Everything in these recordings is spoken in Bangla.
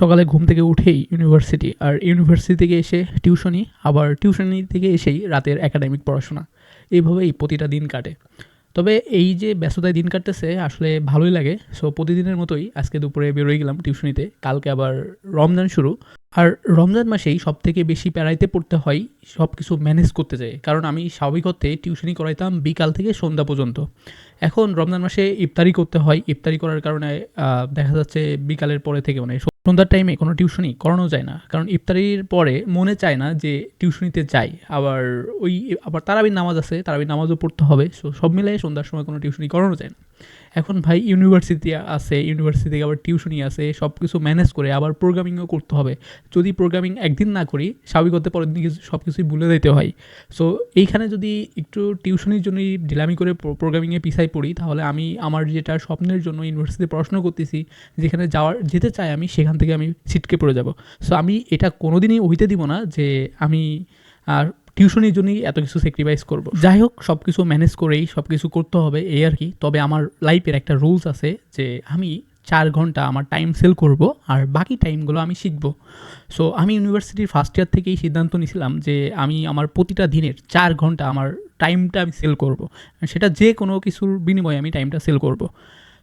সকালে ঘুম থেকে উঠেই ইউনিভার্সিটি আর ইউনিভার্সিটি থেকে এসে টিউশনি আবার টিউশনি থেকে এসেই রাতের একাডেমিক পড়াশোনা। এইভাবেই প্রতিটা দিন কাটে। তবে এই যে ব্যস্ততায় দিন কাটতেছে, আসলে ভালোই লাগে। সো প্রতিদিনের মতোই আজকে দুপুরে বেরোয় গেলাম টিউশনিতে কালকে আবার রমজান শুরু। আর রমজান মাসেই সব থেকে বেশি প্যারাইতে পড়তে হয় সব কিছু ম্যানেজ করতে চাই কারণ আমি স্বাভাবিক টিউশনি করাইতাম বিকাল থেকে সন্ধ্যা পর্যন্ত। এখন রমজান মাসে ইফতারি করতে হয়। ইফতারি করার কারণে দেখা যাচ্ছে বিকালের পরে থেকে মানে সন্ধ্যার টাইমে কোনো টিউশনি করানো যায় না। কারণ ইফতারির পরে মনে চায় না যে টিউশনিতে যাই। আবার ওই, আবার তারাবির নামাজ আছে, তারাবির নামাজও পড়তে হবে। সো সব মিলে সন্ধ্যার সময় কোনো টিউশনই করানো যায় না। এখন ভাই ইউনিভার্সিটি আছে ইউনিভার্সিটি আবার টিউশনি আছে সব কিছু ম্যানেজ করে আবার প্রোগ্রামিংও করতে হবে। যদি প্রোগ্রামিং একদিন না করি, স্বাভাবিক হতে পরের দিন কিছু সব কিছুই ভুলে দিতে হয়। সো এইখানে যদি একটু টিউশনির জন্যই ঢিলামি করে প্রোগ্রামিংয়ে পিছাই পড়ি, তাহলে আমি আমার যেটা স্বপ্নের জন্য ইউনিভার্সিটিতে পড়াশোনা করতেছি, যেখানে যাওয়ার, যেতে চাই আমি, সেখান থেকে আমি ছিটকে পড়ে যাব। সো আমি এটা কোনোদিনই হইতে দিব না যে আমি আর টিউশনির জন্যই এত কিছু স্যাক্রিফাইস করব। যাই হোক সব কিছু ম্যানেজ করেই সব কিছু করতে হবে, এই আর কি। তবে আমার লাইফের একটা রুলস আছে যে আমি চার ঘণ্টা আমার টাইম সেল করব আর বাকি টাইমগুলো আমি শিখব। সো আমি ইউনিভার্সিটির ফার্স্ট ইয়ার থেকেই সিদ্ধান্ত নিয়েছিলাম যে আমি আমার প্রতিটা দিনের চার ঘণ্টা আমার টাইমটা আমি সেল করব। সেটা যে কোনো কিছুর বিনিময়ে আমি টাইমটা সেল করব।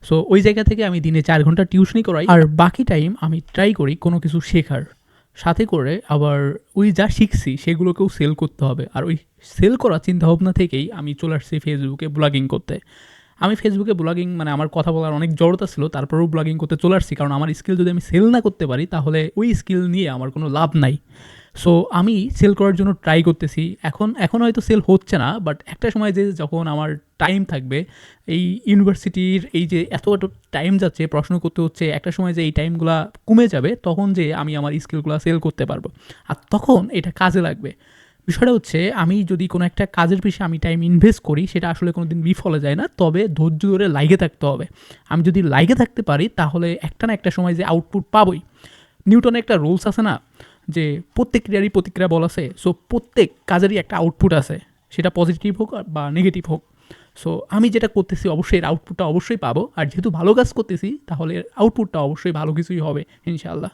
সো ওই জায়গা থেকে আমি দিনে চার ঘণ্টা টিউশনই করাই আর বাকি টাইম আমি ট্রাই করি কোনো কিছু শেখার। সাথে করে আবার ওই যা শিখছি সেগুলোকেও সেল করতে হবে। আর ওই সেল করা চিন্তাভাবনা থেকেই আমি চলে আসছি ফেসবুকে ব্লগিং করতে। আমি ফেসবুকে ব্লগিং মানে আমার কথা বলার অনেক জড়তা ছিল, তারপরেও ব্লগিং করতে চলে আসছি। কারণ আমার স্কিল যদি আমি সেল না করতে পারি, তাহলে ওই স্কিল নিয়ে আমার কোনো লাভ নাই। সো আমি সেল করার জন্য ট্রাই করতেছি। এখন এখন হয়তো সেল হচ্ছে না বাট একটা সময় যে যখন আমার টাইম থাকবে, এই ইউনিভার্সিটির এই যে এত এত টাইম যাচ্ছে পড়াশোনা করতে হচ্ছে, একটা সময় যে এই টাইমগুলো কমে যাবে, তখন যে আমি আমার স্কিলগুলো সেল করতে পারব। আর তখন এটা কাজে লাগবে। বিষয়টা হচ্ছে, আমি যদি কোনো একটা কাজের পিছনে আমি টাইম ইনভেস্ট করি, সেটা আসলে কোনো দিন বিফলে যায় না, তবে ধৈর্য ধরে লাইগে থাকতে হবে। আমি যদি লাইগে থাকতে পারি, তাহলে একটা না একটা সময় যে আউটপুট পাবই। নিউটনে একটা রুলস আছে না? যে প্রত্যেক ক্রিয়ারই প্রতিক্রিয়া বল আছে সো প্রত্যেক কাজেরই একটা আউটপুট আছে। সেটা পজিটিভ হোক বা নেগেটিভ হোক। সো আমি যেটা করতেছি অবশ্যই এর আউটপুটটা অবশ্যই পাবো। আর যেহেতু ভালো কাজ করতেছি, তাহলে এর আউটপুটটা অবশ্যই ভালো কিছুই হবে, ইনশাআল্লাহ।